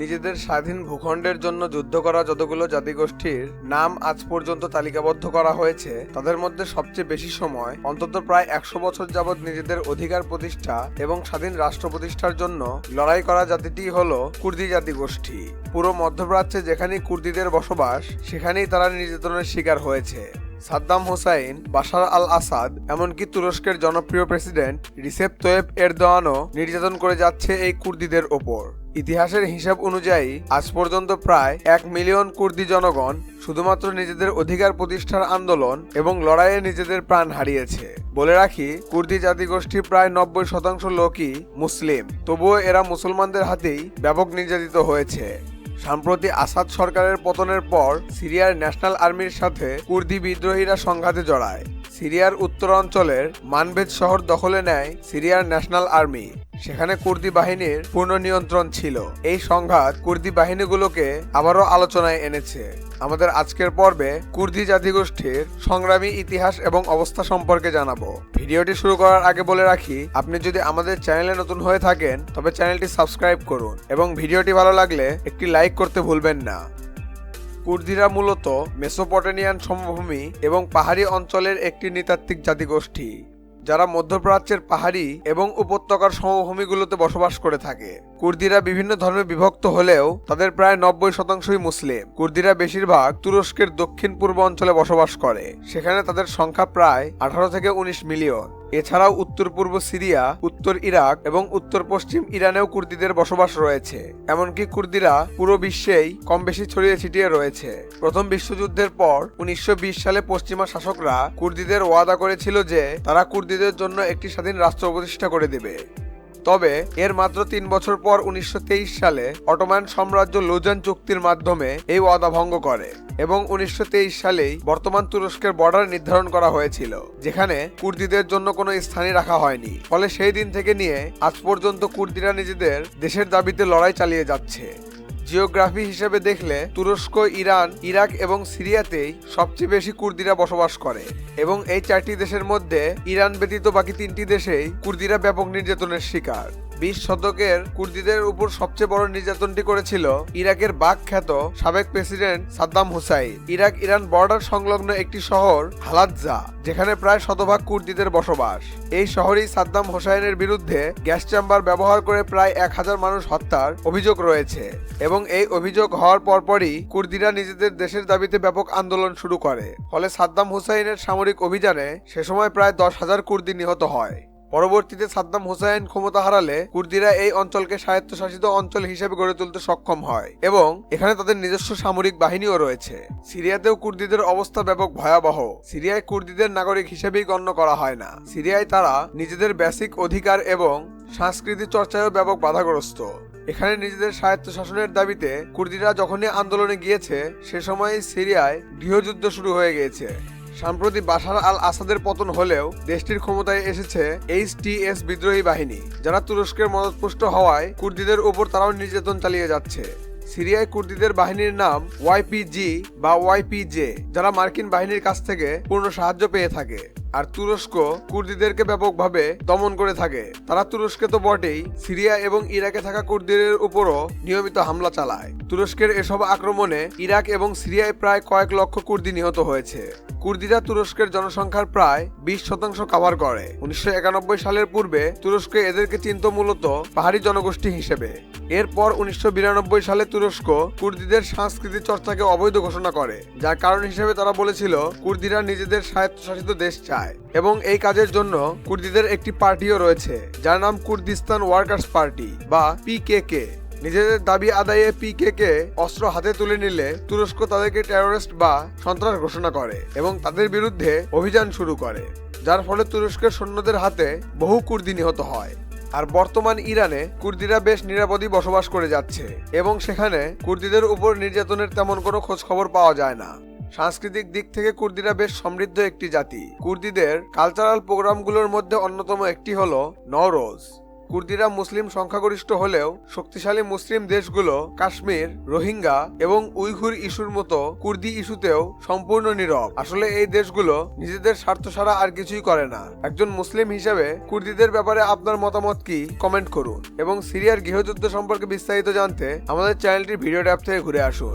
নিজেদের স্বাধীন ভূখণ্ডের জন্য যুদ্ধ করা যতগুলো জাতিগোষ্ঠীর নাম আজ পর্যন্ত তালিকাবদ্ধ করা হয়েছে, তাদের মধ্যে সবচেয়ে বেশি সময়, অন্তত প্রায় একশো বছর যাবৎ নিজেদের অধিকার প্রতিষ্ঠা এবং স্বাধীন রাষ্ট্র প্রতিষ্ঠার জন্য লড়াই করা জাতিটি হল কুর্দি জাতিগোষ্ঠী। পুরো মধ্যপ্রাচ্যে যেখানেই কুর্দিদের বসবাস, সেখানেই তারা নির্যাতনের শিকার হয়েছে। সাদ্দাম হোসাইন, বাশার আল আসাদ এমনকি তুরস্কের জনপ্রিয় প্রেসিডেন্ট রিসেপ তোয়েব এরদোয়ানও নির্যাতন করে যাচ্ছে এই কুর্দিদের ওপর। ইতিহাসের হিসাব অনুযায়ী, আজ পর্যন্ত প্রায় এক মিলিয়ন কুর্দি জনগণ শুধুমাত্র নিজেদের অধিকার প্রতিষ্ঠার আন্দোলন এবং লড়াইয়ে নিজেদের প্রাণ হারিয়েছে। বলে রাখি, কুর্দি জাতিগোষ্ঠী প্রায় নব্বই শতাংশ লোকই মুসলিম, তবুও এরা মুসলমানদের হাতেই ব্যাপক নির্যাতিত হয়েছে। সম্প্রতি আসাদ সরকারের পতনের পর সিরিয়ার ন্যাশনাল আর্মির সাথে কুর্দি বিদ্রোহীরা সংঘাতে জড়ায়। সিরিয়ার উত্তরাঞ্চলের মানভেদ শহর দখলে নেয় সিরিয়ার ন্যাশনাল আর্মি। সেখানে কুর্দি বাহিনীর পূর্ণ নিয়ন্ত্রণ ছিল। এই সংঘাত কুর্দি বাহিনীগুলোকে আবারও আলোচনায় এনেছে। আমাদের আজকের পর্বে কুর্দি জাতিগোষ্ঠীর সংগ্রামী ইতিহাস এবং অবস্থা সম্পর্কে জানাব। ভিডিওটি শুরু করার আগে বলে রাখি, আপনি যদি আমাদের চ্যানেলে নতুন হয়ে থাকেন, তবে চ্যানেলটি সাবস্ক্রাইব করুন এবং ভিডিওটি ভালো লাগলে একটি লাইক করতে ভুলবেন না। কুর্দিরা মূলত মেসোপটেনিয়ান সমভূমি এবং পাহাড়ি অঞ্চলের একটি নৃতাত্ত্বিক জাতিগোষ্ঠী, যারা মধ্যপ্রাচ্যের পাহাড়ি এবং উপত্যকার সমভূমিগুলোতে বসবাস করে থাকে। কুর্দিরা বিভিন্ন ধর্মে বিভক্ত হলেও তাদের প্রায় নব্বই শতাংশই মুসলিম। কুর্দিরা বেশিরভাগ তুরস্কের দক্ষিণ পূর্ব অঞ্চলে বসবাস করে। সেখানে তাদের সংখ্যা প্রায় আঠারো থেকে উনিশ মিলিয়ন। এছাড়াও উত্তর পূর্ব সিরিয়া, উত্তর ইরাক এবং উত্তর পশ্চিম ইরানেও কুর্দিদের বসবাস রয়েছে। এমনকি কুর্দিরা পুরো বিশ্বেই কম বেশি ছড়িয়ে ছিটিয়ে রয়েছে। প্রথম বিশ্বযুদ্ধের পর উনিশশো বিশ সালে পশ্চিমা শাসকরা কুর্দিদের ওয়াদা করেছিল যে তারা কুর্দিদের জন্য একটি স্বাধীন রাষ্ট্র প্রতিষ্ঠা করে দেবে। তবে এর মাত্র তিন বছর পর উনিশশো তেইশ সালে অটোমান সাম্রাজ্য লোজান চুক্তির মাধ্যমে এই ওয়াদা ভঙ্গ করে এবং উনিশশো তেইশ সালেই বর্তমান তুরস্কের বর্ডার নির্ধারণ করা হয়েছিল, যেখানে কুর্দিদের জন্য কোনো স্থানই রাখা হয়নি। ফলে সেই দিন থেকে নিয়ে আজ পর্যন্ত কুর্দিরা নিজেদের দেশের দাবিতে লড়াই চালিয়ে যাচ্ছে। জিওগ্রাফি হিসেবে দেখলে তুরস্ক, ইরান, ইরাক এবং সিরিয়াতেই সবচেয়ে বেশি কুর্দিরা বসবাস করে। এবং এই চারটি দেশের মধ্যে ইরান ব্যতীত বাকি তিনটি দেশেই কুর্দিরা ব্যাপক নির্যাতনের শিকার। বিশ শতকের কুর্দিদের উপর সবচেয়ে বড় নির্যাতনটি করেছিল ইরাকের বাঘ খ্যাত সাবেক president Saddam Hussein. Iraq Iran border সংলগ্ন একটি শহর হালাজ্জা যেখানে প্রায় শতভাগ কুর্দিদের বসবাস। এই শহরেই সাদ্দাম হোসাইনের বিরুদ্ধে গ্যাস চেম্বার ব্যবহার করে প্রায় এক হাজার মানুষ হত্যার অভিযোগ রয়েছে এবং এই অভিযোগ হওয়ার পরপরই কুর্দিরা নিজেদের দেশের দাবিতে ব্যাপক আন্দোলন শুরু করে। ফলে সাদ্দাম হুসাইনের সামরিক অভিযানে সে সময় প্রায় দশ হাজার কুর্দি নিহত হয়। পরবর্তীতে সাদ্দাম হোসাইন ক্ষমতা হারালে কুর্দিরা এই অঞ্চলকে স্বায়ত্তশাসিত অঞ্চল হিসেবে গড়ে তুলতে সক্ষম হয় এবং এখানে তাদের নিজস্ব সামরিক বাহিনীও রয়েছে। সিরিয়াতেও কুর্দিদের অবস্থা ব্যাপক ভয়াবহ। সিরিয়ায় কুর্দিদের নাগরিক হিসেবেই গণ্য করা হয় না। সিরিয়ায় তারা নিজেদের বেসিক অধিকার এবং সংস্কৃতি চর্চায়ও ব্যাপক বাধাগ্রস্ত। এখানে নিজেদের স্বায়ত্ত শাসনের দাবিতে কুর্দিরা যখনই আন্দোলনে গিয়েছে, সে সময় সিরিয়ায় গৃহযুদ্ধ শুরু হয়ে গিয়েছে। সম্প্রতি বাশার আল আসাদের পতন হলেও দেশটির ক্ষমতায় এসেছে এইচটিএস বিদ্রোহী বাহিনী, যারা তুরস্কের মদতপুষ্ট হওয়ায় কুর্দিদের উপর তারাও নির্যাতন চালিয়ে যাচ্ছে। সিরিয়ায় কুর্দিদের বাহিনীর নাম ওয়াইপিজি বা ওয়াইপিজে যারা মার্কিন বাহিনীর কাছ থেকে পূর্ণ সাহায্য পেয়ে থাকে। আর তুরস্ক কুর্দিদেরকে ব্যাপকভাবে দমন করে থাকে। তারা তুরস্কে তো বটেই, সিরিয়া এবং ইরাকে থাকা কুর্দিদের উপরও নিয়মিত হামলা চালায়। তুরস্কের এসব আক্রমণে ইরাক এবং সিরিয়ায় প্রায় কয়েক লক্ষ কুর্দি নিহত হয়েছে। কুর্দিরা তুরস্কের জনসংখ্যার প্রায় বিশ শতাংশ কাভার করে। উনিশশো একানব্বই সালের পূর্বে তুরস্ক এদেরকে চিনত মূলত পাহাড়ি জনগোষ্ঠী হিসেবে। এরপর উনিশশো বিরানব্বই সালে তুরস্ক কুর্দিদের সাংস্কৃতিক চর্চাকে অবৈধ ঘোষণা করে, যার কারণ হিসেবে তারা বলেছিল কুর্দিরা নিজেদের স্বায়ত্তশাসিত দেশ চায় এবং এই কাজের জন্য কুর্দিদের একটি পার্টিও রয়েছে, যার নাম কুর্দিস্তান ওয়ার্কার্স পার্টি বা পিকেকে নিজেদের দাবি আদায়ে পিকেকে অস্ত্র হাতে তুলে নিলে তুরস্ক তাদেরকে টেরোরিস্ট বা সন্ত্রাস ঘোষণা করে এবং তাদের বিরুদ্ধে অভিযান শুরু করে, যার ফলে তুরস্কের সৈন্যদের হাতে বহু কুর্দি নিহত হয়। আর বর্তমান ইরানে কুর্দিরা বেশ নিরাপদই বসবাস করে যাচ্ছে এবং সেখানে কুর্দিদের উপর নির্যাতনের তেমন কোনো খোঁজ খবর পাওয়া যায় না। সাংস্কৃতিক দিক থেকে কুর্দিরা বেশ সমৃদ্ধ একটি জাতি। কুর্দিদের কালচারাল প্রোগ্রামগুলোর মধ্যে অন্যতম একটি হলো নওরোজ। কুর্দিরা মুসলিম সংখ্যাগরিষ্ঠ হলেও শক্তিশালী মুসলিম দেশগুলো কাশ্মীর, রোহিঙ্গা এবং উইঘুর ইস্যুর মতো কুর্দি ইস্যুতেও সম্পূর্ণ নীরব। আসলে এই দেশগুলো নিজেদের স্বার্থ ছাড়া আর কিছুই করে না। একজন মুসলিম হিসেবে কুর্দিদের ব্যাপারে আপনার মতামত কি? কমেন্ট করুন। এবং সিরিয়ার গৃহযুদ্ধ সম্পর্কে বিস্তারিত জানতে আমাদের চ্যানেলটির ভিডিও ট্যাব থেকে ঘুরে আসুন।